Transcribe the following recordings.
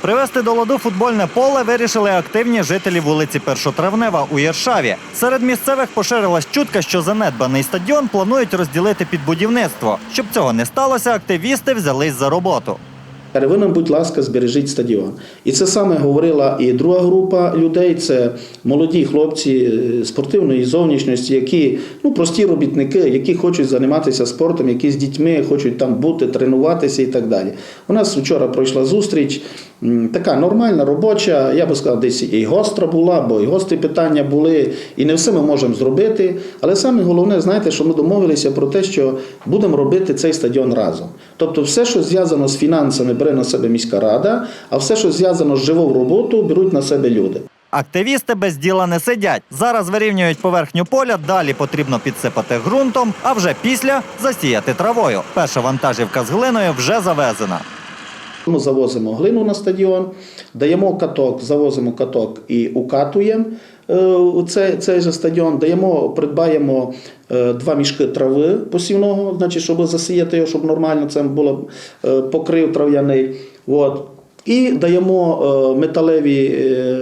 Привести до ладу футбольне поле вирішили активні жителі вулиці Першотравнева у Єршаві. Серед місцевих поширилась чутка, що занедбаний стадіон планують розділити під будівництво. Щоб цього не сталося, активісти взялись за роботу. Ви нам, будь ласка, збережіть стадіон. І це саме говорила і друга група людей. Це молоді хлопці е, спортивної зовнішності, які ну прості робітники, які хочуть займатися спортом, які з дітьми хочуть там бути, тренуватися і так далі. У нас вчора пройшла зустріч. Така нормальна, робоча, я би сказав, десь і гостра була, бо і гострі питання були, і не все ми можемо зробити. Але саме головне, знаєте, що ми домовилися про те, що будемо робити цей стадіон разом. Тобто, все, що зв'язано з фінансами, бере на себе міська рада, а все, що зв'язано з живою роботою, беруть на себе люди. Активісти без діла не сидять. Зараз вирівнюють поверхню поля, далі потрібно підсипати ґрунтом, а вже після засіяти травою. Перша вантажівка з глиною вже завезена. Ми завозимо глину на стадіон, даємо каток, завозимо каток і укатуємо е, цей, цей же стадіон, даємо, придбаємо е, два мішки трави посівного, значить, щоб засіяти його, щоб нормально це було е, покрив трав'яний. От. І даємо е, металеві е,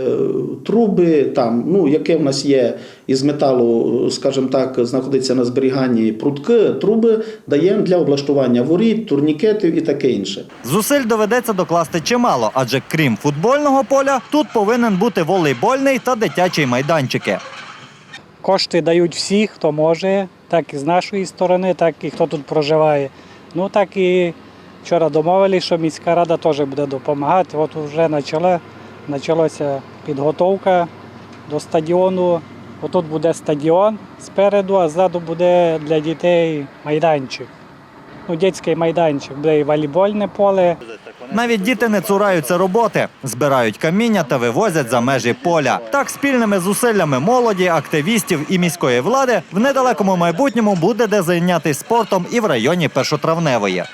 труби, там, ну, яке в нас є із металу, скажімо так, знаходиться на зберіганні прутки, труби, даємо для облаштування воріт, турнікетів і таке інше. Зусиль доведеться докласти чимало, адже крім футбольного поля, тут повинен бути волейбольний та дитячий майданчики. Кошти дають всі, хто може, так і з нашої сторони, так і хто тут проживає. Ну так і вчора домовилися, що міська рада теж буде допомагати. От вже почала, почалася підготовка до стадіону. Отут буде стадіон спереду, а ззаду буде для дітей майданчик. Ну, дитячий майданчик, буде і волейбольне поле. Навіть діти не цураються роботи, збирають каміння та вивозять за межі поля. Так, спільними зусиллями молоді, активістів і міської влади в недалекому майбутньому буде де зайнятися спортом і в районі Першотравневої.